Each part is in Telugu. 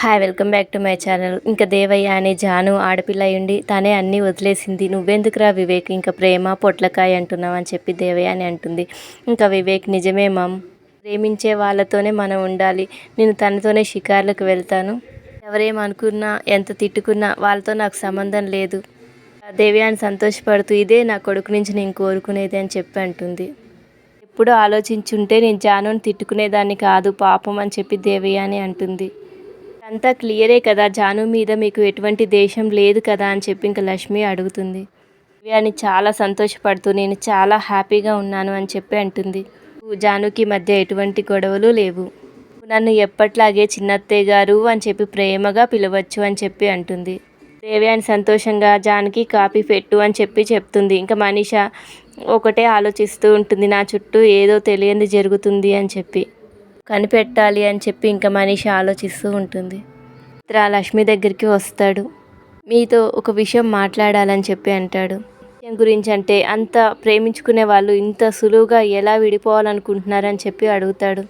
Hi welcome back to my channel ఇంకా దేవయ్య అనే జాను ఆడపిల్ల ఉండి తనే అన్నీ వదిలేసింది నువ్వెందుకురా వివేక్ ఇంకా ప్రేమ పొట్లకాయ అంటున్నావు అని చెప్పి దేవయ్య అని అంటుంది ఇంకా వివేక్ నిజమే మామ్ ప్రేమించే వాళ్ళతోనే మనం ఉండాలి నేను తనతోనే షికార్లకు వెళ్తాను ఎవరేమనుకున్నా ఎంత తిట్టుకున్నా వాళ్ళతో నాకు సంబంధం లేదు దేవి అని సంతోషపడుతూ ఇదే నా కొడుకు నుంచి నేను కోరుకునేది అని చెప్పి అంటుంది ఎప్పుడూ ఆలోచించుంటే నేను జానుని తిట్టుకునేదాన్ని కాదు పాపం అని చెప్పి దేవయ్య అని అంటుంది అంతా క్లియరే కదా జాను మీద మీకు ఎటువంటి దేశం లేదు కదా అని చెప్పి ఇంకా లక్ష్మి అడుగుతుంది అని చాలా సంతోషపడుతూ నేను చాలా హ్యాపీగా ఉన్నాను అని చెప్పి అంటుంది జానుకి మధ్య ఎటువంటి గొడవలు లేవు నన్ను ఎప్పట్లాగే చిన్నత్తయ్య గారు అని చెప్పి ప్రేమగా పిలవచ్చు అని చెప్పి అంటుంది దేవ్యాని సంతోషంగా జానకి కాపీ పెట్టు అని చెప్పి చెప్తుంది ఇంకా మనిష ఒకటే ఆలోచిస్తూ ఉంటుంది నా చుట్టూ ఏదో తెలియని జరుగుతుంది అని చెప్పి కనిపెట్టాలి అని చెప్పి ఇంకా మనిషి ఆలోచిస్తూ ఉంటుంది మిత్ర లక్ష్మి దగ్గరికి వస్తాడు మీతో ఒక విషయం మాట్లాడాలని చెప్పి అంటాడు గురించి అంటే అంత ప్రేమించుకునే వాళ్ళు ఇంత సులువుగా ఎలా విడిపోవాలనుకుంటున్నారని చెప్పి అడుగుతాడు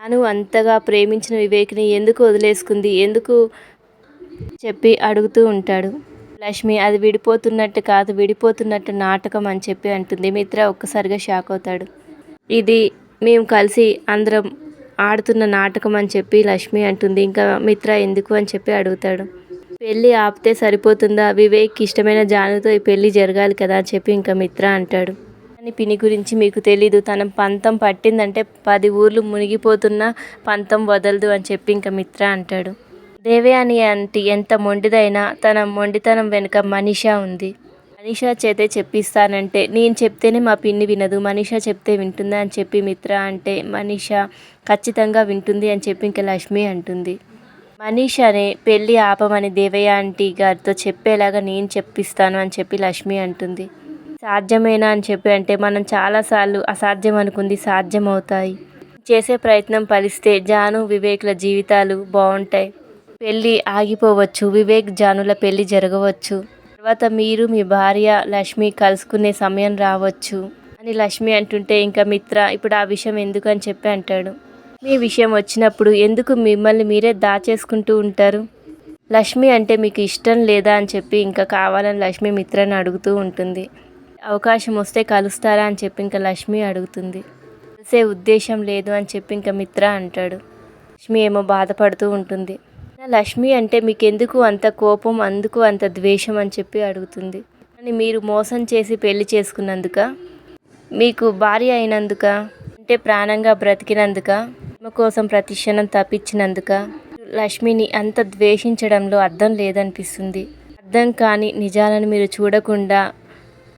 తాను అంతగా ప్రేమించిన వివేక్ని ఎందుకు వదిలేసుకుంది ఎందుకు చెప్పి అడుగుతూ ఉంటాడు లక్ష్మి అది విడిపోతున్నట్టు కాదు విడిపోతున్నట్టు నాటకం అని చెప్పి అంటుంది మిత్ర ఒక్కసారిగా షాక్ అవుతాడు ఇది మేము కలిసి అందరం ఆడుతున్న నాటకం అని చెప్పి లక్ష్మి అంటుంది ఇంకా మిత్ర ఎందుకు అని చెప్పి అడుగుతాడు పెళ్ళి ఆపితే సరిపోతుందా వివేక్ ఇష్టమైన జానుతో ఈ పెళ్ళి జరగాలి కదా అని చెప్పి ఇంకా మిత్ర అంటాడు అని పిని గురించి మీకు తెలీదు తన పంతం పట్టిందంటే పది ఊర్లు మునిగిపోతున్నా పంతం వదలదు అని చెప్పి ఇంకా మిత్ర అంటాడు దేవయాని ఆంటీ ఎంత మొండిదైనా తన మొండితనం వెనుక మనిష ఉంది మనీషా చేతే చెప్పిస్తానంటే నేను చెప్తేనే మా పిన్ని వినదు మనీషా చెప్తే వింటుందా అని చెప్పి మిత్ర అంటే మనీషా ఖచ్చితంగా వింటుంది అని చెప్పి ఇంకా లక్ష్మి అంటుంది మనీషాని పెళ్ళి ఆపమని దేవయ్య ఆంటీ గారితో చెప్పేలాగా నేను చెప్పిస్తాను అని చెప్పి లక్ష్మి అంటుంది సాధ్యమేనా అని చెప్పి అంటే మనం చాలాసార్లు అసాధ్యం అనుకుంది సాధ్యం అవుతాయి చేసే ప్రయత్నం ఫలిస్తే జాను వివేక్ల జీవితాలు బాగుంటాయి పెళ్ళి ఆగిపోవచ్చు వివేక్ జానుల పెళ్ళి జరగవచ్చు తర్వాత మీరు మీ భార్య లక్ష్మి కలుసుకునే సమయం రావచ్చు అని లక్ష్మి అంటుంటే ఇంకా మిత్ర ఇప్పుడు ఆ విషయం ఎందుకని చెప్పి అంటాడు మీ విషయం వచ్చినప్పుడు ఎందుకు మిమ్మల్ని మీరే దాచేసుకుంటూ ఉంటారు లక్ష్మి అంటే మీకు ఇష్టం లేదా అని చెప్పి ఇంకా కావాలని లక్ష్మి మిత్రని అడుగుతూ ఉంటుంది అవకాశం వస్తే కలుస్తారా అని చెప్పి ఇంకా లక్ష్మి అడుగుతుంది కలిసే ఉద్దేశం లేదు అని చెప్పి ఇంకా మిత్ర అంటాడు లక్ష్మి ఏమో బాధపడుతూ ఉంటుంది లక్ష్మి అంటే మీకు ఎందుకు అంత కోపం అందుకు అంత ద్వేషం అని చెప్పి అడుగుతుంది కానీ మీరు మోసం చేసి పెళ్లి చేసుకున్నందుక మీకు భార్య అయినందుక అంటే ప్రాణంగా బ్రతికినందుక ఆమె కోసం ప్రతి క్షణం తప్పించినందుక లక్ష్మిని అంత ద్వేషించడంలో అర్థం లేదనిపిస్తుంది అర్థం కాని నిజాలను మీరు చూడకుండా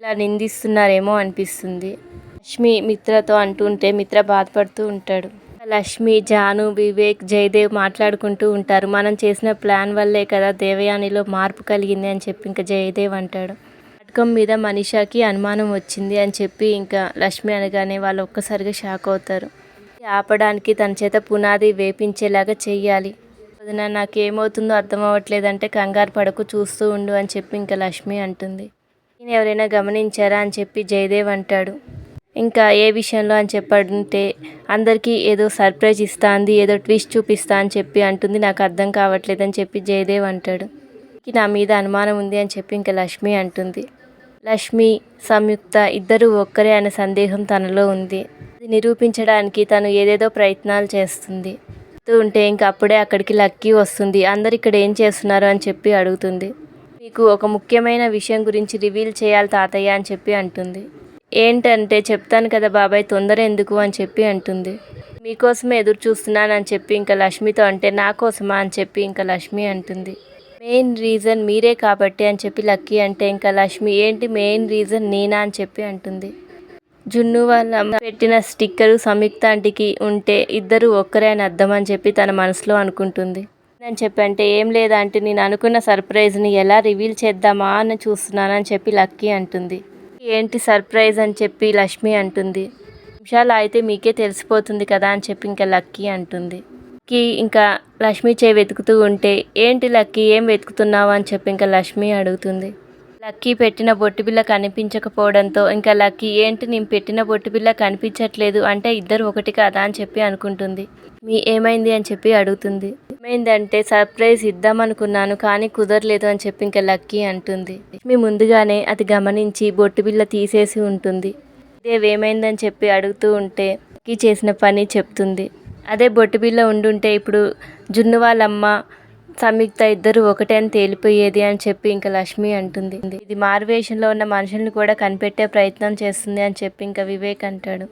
ఇలా నిందిస్తున్నారేమో అనిపిస్తుంది లక్ష్మి మిత్రతో అంటుంటే మిత్ర బాధపడుతూ ఉంటాడు లక్ష్మి జాను వివేక్ జయదేవ్ మాట్లాడుకుంటూ ఉంటారు మనం చేసిన ప్లాన్ వల్లే కదా దేవయానిలో మార్పు కలిగింది అని చెప్పి ఇంకా జయదేవ్ అంటాడు నాటకం మీద మనిషాకి అనుమానం వచ్చింది అని చెప్పి ఇంకా లక్ష్మి అనగానే వాళ్ళు ఒక్కసారిగా షాక్ అవుతారు ఆపడానికి తన చేత పునాది వేపించేలాగా చెయ్యాలి వదిన నాకేమవుతుందో అర్థం అవ్వట్లేదంటే కంగారు పడకు చూస్తూ ఉండు అని చెప్పి ఇంకా లక్ష్మి అంటుంది నేను ఎవరైనా గమనించారా అని చెప్పి జయదేవ్ అంటాడు ఇంకా ఏ విషయంలో అని చెప్పంటే అందరికీ ఏదో సర్ప్రైజ్ అంది ఏదో ట్విస్ట్ చూపిస్తా అని చెప్పి అంటుంది నాకు అర్థం కావట్లేదు అని చెప్పి జయదేవ్ అంటాడు నా మీద అనుమానం ఉంది అని చెప్పి ఇంకా లక్ష్మి అంటుంది లక్ష్మి సంయుక్త ఇద్దరు ఒక్కరే అనే సందేహం తనలో ఉంది అది నిరూపించడానికి తను ఏదేదో ప్రయత్నాలు చేస్తుంది ఉంటే ఇంకా అప్పుడే అక్కడికి లక్కీ వస్తుంది అందరు ఇక్కడ ఏం చేస్తున్నారు అని చెప్పి అడుగుతుంది మీకు ఒక ముఖ్యమైన విషయం గురించి రివీల్ చేయాలి తాతయ్య అని చెప్పి అంటుంది ఏంటంటే చెప్తాను కదా బాబాయ్ తొందర ఎందుకు అని చెప్పి అంటుంది మీకోసమే ఎదురు చూస్తున్నాను అని చెప్పి ఇంకా లక్ష్మితో అంటే నా కోసమా అని చెప్పి ఇంకా లక్ష్మి అంటుంది మెయిన్ రీజన్ మీరే కాబట్టి అని చెప్పి లక్కీ అంటే ఇంకా లక్ష్మి ఏంటి మెయిన్ రీజన్ నేనా అని చెప్పి అంటుంది జున్ను వాళ్ళ పెట్టిన స్టిక్కరు సంయుక్త అంటికి ఉంటే ఇద్దరు ఒక్కరే అని అర్థం అని చెప్పి తన మనసులో అనుకుంటుంది అని చెప్పి అంటే ఏం లేదంటే నేను అనుకున్న సర్ప్రైజ్ని ఎలా రివీల్ చేద్దామా అని చూస్తున్నానని చెప్పి లక్కీ అంటుంది ఏంటి సర్ప్రైజ్ అని చెప్పి లక్ష్మి అంటుంది నిమిషాలు అయితే మీకే తెలిసిపోతుంది కదా అని చెప్పి ఇంకా లక్కీ అంటుంది కి ఇంకా లక్ష్మి చే వెతుకుతూ ఉంటే ఏంటి లక్కీ ఏం వెతుకుతున్నావు అని చెప్పి ఇంకా లక్ష్మి అడుగుతుంది లక్కీ పెట్టిన బిల్ల కనిపించకపోవడంతో ఇంకా లక్కీ ఏంటి నేను పెట్టిన బిల్ల కనిపించట్లేదు అంటే ఇద్దరు ఒకటి కదా అని చెప్పి అనుకుంటుంది మీ ఏమైంది అని చెప్పి అడుగుతుంది ఏమైందంటే సర్ప్రైజ్ ఇద్దామనుకున్నాను కానీ కుదరలేదు అని చెప్పి ఇంకా లక్కీ అంటుంది మీ ముందుగానే అది గమనించి బిల్ల తీసేసి ఉంటుంది ఇదేవేమైందని చెప్పి అడుగుతూ ఉంటే లక్కీ చేసిన పని చెప్తుంది అదే బిల్ల ఉండుంటే ఇప్పుడు జున్ను వాళ్ళమ్మ సంయుక్త ఇద్దరు ఒకటే అని తేలిపోయేది అని చెప్పి ఇంకా లక్ష్మి అంటుంది ఇది మారువేషంలో ఉన్న మనుషుల్ని కూడా కనిపెట్టే ప్రయత్నం చేస్తుంది అని చెప్పి ఇంకా వివేక్ అంటాడు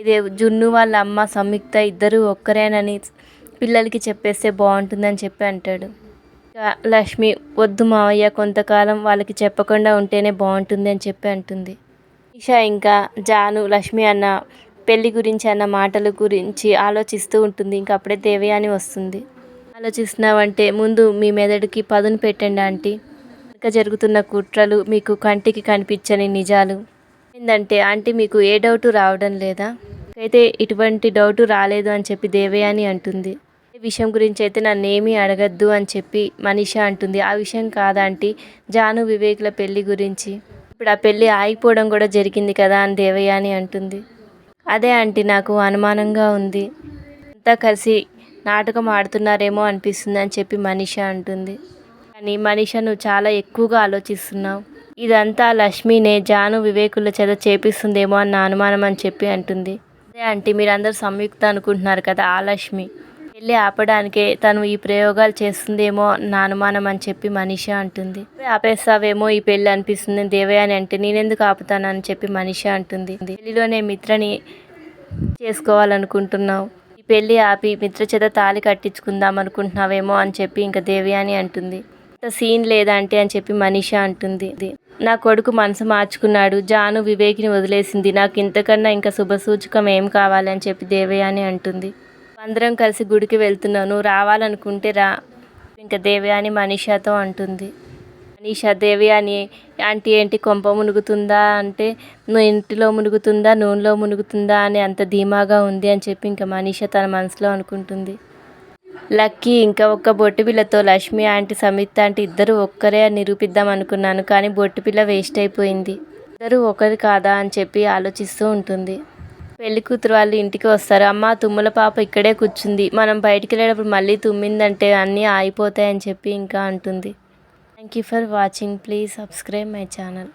ఇదే జున్ను వాళ్ళ అమ్మ సంయుక్త ఇద్దరు ఒక్కరేనని పిల్లలకి చెప్పేస్తే బాగుంటుందని చెప్పి అంటాడు లక్ష్మి వద్దు మావయ్య కొంతకాలం వాళ్ళకి చెప్పకుండా ఉంటేనే బాగుంటుంది అని చెప్పి అంటుంది ఈషా ఇంకా జాను లక్ష్మి అన్న పెళ్లి గురించి అన్న మాటల గురించి ఆలోచిస్తూ ఉంటుంది ఇంకా అప్పుడే దేవయాని వస్తుంది ఆలోచిస్తున్నావంటే ముందు మీ మెదడుకి పదును పెట్టండి ఆంటీ ఇంకా జరుగుతున్న కుట్రలు మీకు కంటికి కనిపించని నిజాలు ఏంటంటే ఆంటీ మీకు ఏ డౌట్ రావడం లేదా అయితే ఇటువంటి డౌట్ రాలేదు అని చెప్పి దేవయాని అంటుంది విషయం గురించి అయితే నన్ను ఏమీ అడగద్దు అని చెప్పి మనిష అంటుంది ఆ విషయం కాదంటీ జాను వివేక్ల పెళ్లి గురించి ఇప్పుడు ఆ పెళ్ళి ఆగిపోవడం కూడా జరిగింది కదా అని దేవయాని అంటుంది అదే ఆంటీ నాకు అనుమానంగా ఉంది అంతా కలిసి నాటకం ఆడుతున్నారేమో అనిపిస్తుంది అని చెప్పి మనిష అంటుంది కానీ మనిష నువ్వు చాలా ఎక్కువగా ఆలోచిస్తున్నావు ఇదంతా లక్ష్మినే జాను వివేకుల చేత చేపిస్తుందేమో అన్న అనుమానం అని చెప్పి అంటుంది అదే అంటే మీరందరూ సంయుక్త అనుకుంటున్నారు కదా ఆ లక్ష్మి పెళ్ళి ఆపడానికే తను ఈ ప్రయోగాలు చేస్తుందేమో నా అనుమానం అని చెప్పి మనిష అంటుంది ఆపేస్తావేమో ఈ పెళ్ళి అనిపిస్తుంది దేవయ్య అని అంటే నేనెందుకు ఆపుతానని చెప్పి మనిష అంటుంది పెళ్లిలోనే మిత్రని చేసుకోవాలనుకుంటున్నావు పెళ్ళి ఆపి చేత తాలి కట్టించుకుందాం అనుకుంటున్నావేమో అని చెప్పి ఇంకా దేవి అని అంటుంది సీన్ లేదంటే అని చెప్పి మనీష అంటుంది నా కొడుకు మనసు మార్చుకున్నాడు జాను వివేక్ని వదిలేసింది నాకు ఇంతకన్నా ఇంకా శుభసూచకం ఏం కావాలి అని చెప్పి దేవయాని అంటుంది అందరం కలిసి గుడికి వెళ్తున్నాను రావాలనుకుంటే రా ఇంకా దేవయాని మనీషతో అంటుంది నిషాదేవి అని ఆంటీ ఏంటి కొంప మునుగుతుందా అంటే నువ్వు ఇంటిలో మునుగుతుందా నూనెలో మునుగుతుందా అని అంత ధీమాగా ఉంది అని చెప్పి ఇంకా మనీష తన మనసులో అనుకుంటుంది లక్కీ ఇంకా ఒక్క బొట్టుపిల్లతో లక్ష్మి ఆంటీ సమిత్ ఆంటీ ఇద్దరు ఒక్కరే నిరూపిద్దాం అనుకున్నాను కానీ బొట్టుపిల్ల వేస్ట్ అయిపోయింది ఇద్దరు ఒకరు కాదా అని చెప్పి ఆలోచిస్తూ ఉంటుంది పెళ్లి కూతురు వాళ్ళు ఇంటికి వస్తారు అమ్మ తుమ్ముల పాప ఇక్కడే కూర్చుంది మనం బయటికి వెళ్ళేటప్పుడు మళ్ళీ తుమ్మిందంటే అన్నీ ఆగిపోతాయని చెప్పి ఇంకా అంటుంది Thank you for watching. Please subscribe my channel.